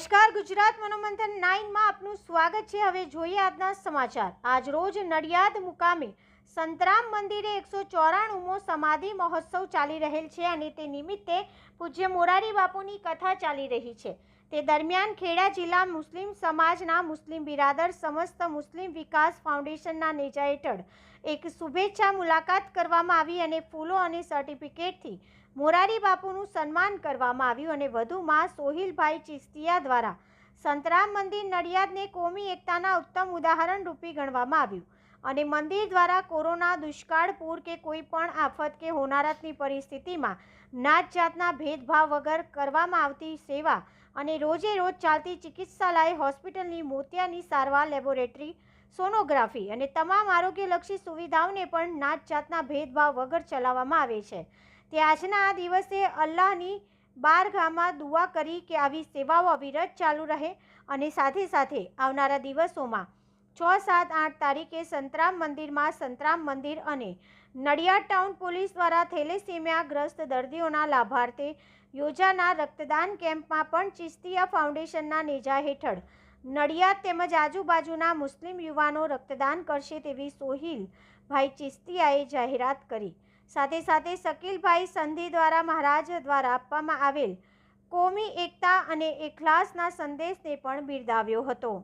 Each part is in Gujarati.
નમસ્કાર, ગુજરાત મનોમંથન નાઇનમાં આપનું સ્વાગત છે. હવે જોઈએ આજના સમાચાર. આજ રોજ નડિયાદ મુકામે સંતરામ મંદિરે એકસો ચોરાણુંમો સમાધિ મહોત્સવ ચાલી રહેલ છે અને તે નિમિત્તે પૂજ્ય મોરારી બાપુની કથા ચાલી રહી છે. તે દરમિયાન ખેડા જિલ્લા મુસ્લિમ સમાજના મુસ્લિમ બિરાદર સમસ્ત મુસ્લિમ વિકાસ ફાઉન્ડેશનના નેજા હેઠળ એક શુભેચ્છા મુલાકાત કરવામાં આવી અને ફૂલો અને સર્ટિફિકેટથી મોરારી બાપુનું સન્માન કરવામાં આવ્યું અને વધુમાં સોહિલભાઈ ચિસ્તિયા દ્વારા સંતરામ મંદિર નડિયાદને કોમી એકતાના ઉત્તમ ઉદાહરણ રૂપી ગણવામાં આવ્યું અને મંદિર દ્વારા કોરોના દુષ્કાળ પૂર કે કોઈ પણ આફત કે હોનારતની પરિસ્થિતિમાં નાત જાતના ભેદભાવ વગર કરવામાં આવતી સેવા અને રોજે રોજ ચાલતી ચિકિત્સાલય હોસ્પિટલની મોતિયાની સારવાર લેબોરેટરી, સોનોગ્રાફી અને તમામ આરોગ્યલક્ષી સુવિધાઓને પણ નાત જાતના ભેદભાવ વગર ચલાવવામાં આવે છે. તે આજના આ દિવસે અલ્લાહની બારગામાં દુઆ કરી કે આવી સેવાઓ અવિરત ચાલુ રહે અને સાથે સાથે આવનારા દિવસોમાં છ સાત આઠ તારીખે સંતરામ મંદિરમાં સંતરામ મંદિર અને નડિયાદ ટાઉન પોલીસ દ્વારા થેલેસીમિયાગ્રસ્ત દર્દીઓના લાભાર્થે યોજાનાર રક્તદાન કેમ્પમાં પણ ચિસ્તિયા ફાઉન્ડેશનના નેજા હેઠળ નડિયાદ તેમજ આજુબાજુના મુસ્લિમ યુવાનો રક્તદાન કરશે તેવી સોહિલ ભાઈ ચિસ્તિયાએ જાહેરાત કરી. સાથે સાથે શકીલભાઈ સંધિ દ્વારા મહારાજ દ્વારા આપવામાં આવેલ કોમી એકતા અને એખલાસના સંદેશને પણ બિરદાવ્યો હતો.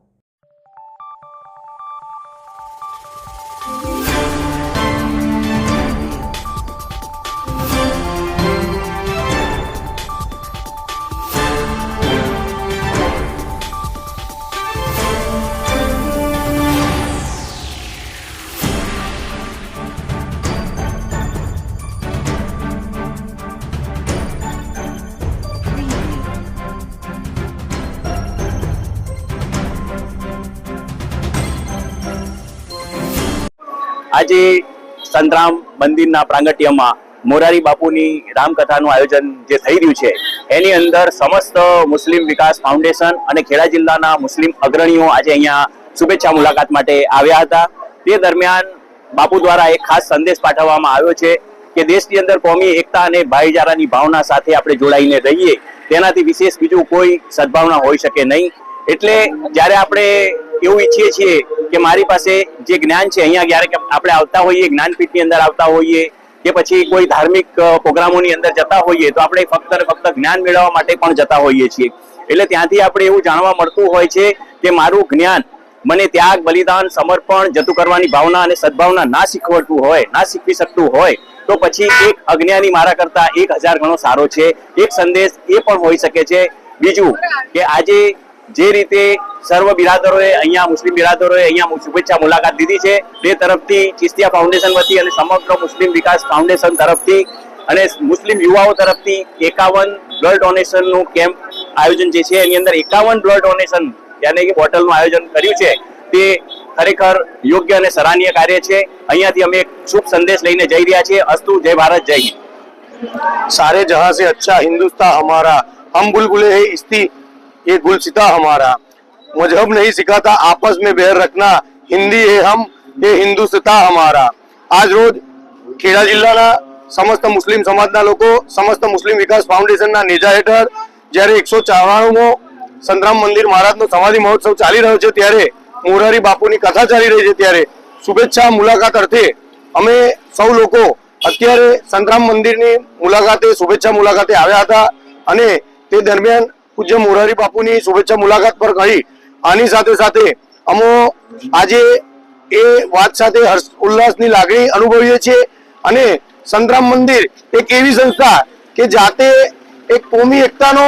આજે સંતરામ મંદિરના પ્રાંગટ્યમાં મોરારી બાપુની રામકથાનું આયોજન જે થઈ રહ્યું છે, એની અંદર સમસ્ત મુસ્લિમ વિકાસ ફાઉન્ડેશન અને ખેડા જિલ્લાના મુસ્લિમ અગ્રણીઓ આજે અહીંયા શુભેચ્છા મુલાકાત માટે આવ્યા હતા. તે દરમિયાન બાપુ દ્વારા એક ખાસ સંદેશ પાઠવવામાં આવ્યો છે કે દેશની અંદર કોમી, એકતા અને ભાઈચારાની ભાવના સાથે આપણે જોડાઈને રહીએ. તેનાથી વિશેષ બીજું કોઈ સદભાવના હોઈ શકે નહીં. એટલે જ્યારે આપણે એવું ઈચ્છીએ છીએ કે મારી પાસે જે જ્ઞાન છે, અહીંયા જ્યારે આપણે આવતા હોઈએ, જ્ઞાનપીઠની અંદર આવતા હોઈએ, કે પછી કોઈ ધાર્મિક પ્રોગ્રામોની અંદર જતા હોઈએ, તો આપણે ફક્ત ને ફક્ત જ્ઞાન મેળવવા માટે પણ જતા હોઈએ છીએ. એટલે ત્યાંથી આપણે એવું જાણવા મળતું હોય છે કે મારું જ્ઞાન મને ત્યાગ, બલિદાન, સમર્પણ, જતું કરવાની ભાવના અને સદભાવના ના શીખવતું હોય, ના શીખવી શકતું હોય, તો પછી એક અજ્ઞાની મારા કરતા એક હજાર ગણો સારો છે. એક સંદેશ એ પણ હોઈ શકે છે બીજું કે આજે જે રીતે સર્વ બિરાદરોએ અહીંયા મુસ્લિમ બિરાદરોએ અહીંયા શુભેચ્છા મુલાકાત લીધી છે તે તરફથી ચિસ્તિયા ફાઉન્ડેશન વતી અને સમગ્ર મુસ્લિમ વિકાસ ફાઉન્ડેશન તરફથી અને મુસ્લિમ યુવાઓ તરફથી એકાવન બ્લડ ડોનેશનનું કેમ્પ આયોજન જે છે એની અંદર એકાવન બ્લડ ડોનેશન યાની કે બોટલનું આયોજન કર્યું છે તે ખરેખર યોગ્ય અને સરાહનીય કાર્ય છે અહીંયાથી અમે એક શુભ સંદેશ લઈને જઈ રહ્યા છીએ અસ્તુ જય ભારત જય હિન્દ सारे जहां से अच्छा हिंदुस्तान हमारा हम बुलबुले हैं इस्ती ये गुलसिता हमारा मजहब नहीं सिखाता आपस में बैर रखना हिंदी है हम ये हिंदुस्ता हमारा આજ રોજ ખેડા જિલ્લાના સમસ્ત મુસ્લિમ સમાજના લોકો સમસ્ત મુસ્લિમ વિકાસ ફાઉન્ડેશનના નેજા હેઠળ જ્યારે એકસો ચાવાણુંમો સંતરામ મંદિર મહારાજનો સમાધિ મહોત્સવ ચાલી રહ્યો છે ત્યારે મોરારી બાપુની કથા ચાલી રહી છે ત્યારે શુભેચ્છા મુલાકાત અર્થે અમે સૌ લોકો અત્યારે સંતરામ મંદિરની મુલાકાતે શુભેચ્છા મુલાકાતે આવ્યા હતા અને તે દરમિયાન પૂજ્ય મોરારી બાપુની શુભેચ્છા મુલાકાત પર કહી આની સાથે સાથે અમો આજે એ વાત સાથે હર્ષ ઉલ્લાસની લાગણી અનુભવીએ છીએ અને સંતરામ મંદિર એક એવી સંસ્થા કે જાતે એક કોમી એકતાનો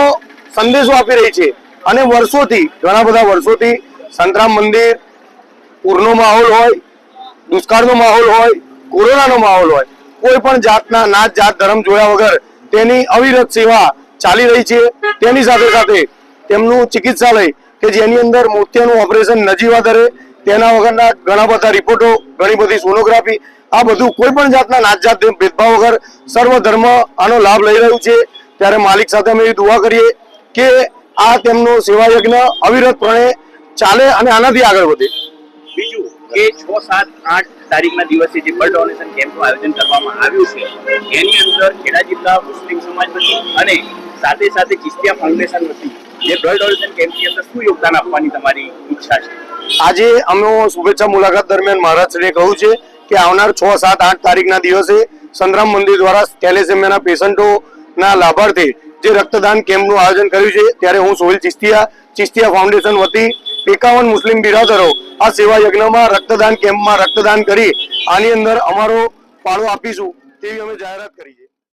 સંદેશો આપી રહી છે અને વર્ષોથી, ઘણા બધા વર્ષોથી સંતરામ મંદિર, પૂરનો માહોલ હોય, દુષ્કાળનો માહોલ હોય, કોરોનાનો માહોલ હોય, કોઈ પણ જાતના નાત જાત ધર્મ જોયા વગર તેની અવિરત સેવા ચાલી રહી છે. તેની સાથે સાથે તેમનું ચિકિત્સાલય કે જેની અંદર મોતિયાનું ઓપરેશન નજીવા દરે, તેના વગરના ઘણા બધા રિપોર્ટો ઘણી બધી સોનોગ્રાફી આ બધું કોઈ પણ જાતના નાત જાત ભેદભાવ વગર સર્વ ધર્મ આનો લાભ લઈ રહ્યું છે. ત્યારે માલિક સાથે અમે દુઆ કરીએ કે આ તેમનો સેવા યજ્ઞ અવિરતપણે ચાલે અને આનાથી આગળ વધે. બીજું કે છ, સાત, આઠ તારીખના દિવસે જે બ્લડ ડોનેશન કેમ્પનું આયોજન કરવામાં આવ્યું છે, એની અંદર ખેડા જિલ્લા મુસ્લિમ સમાજ અને સાથે સાથે ચિસ્તિયા ફાઉન્ડેશન વતી જે બ્લડ ડોનેશન કેમ્પની અંદર શું યોગદાન આપવાની તમારી ઈચ્છા છે? આજે અમે શુભેચ્છા મુલાકાત દરમિયાન મહારાજશ્રીએ કહ્યું છે કે આવનાર છ, સાત, આઠ તારીખના દિવસે સંતરામ મંદિર દ્વારા થેલેસેમિયાના પેશન્ટોના લાભાર્થે જે રક્તદાન કેમ્પનું આયોજન કર્યું છે, ત્યારે હું સોહિલ ચિસ્તિયા ચિસ્તિયા ફાઉન્ડેશન વતી એકાવન મુસ્લિમ બિરાદરો આ સેવા યજ્ઞમાં રક્તદાન કેમ્પમાં રક્તદાન કરી આની અંદર અમારો ફાળો આપીશું તેવી અમે જાહેરાત કરી છે.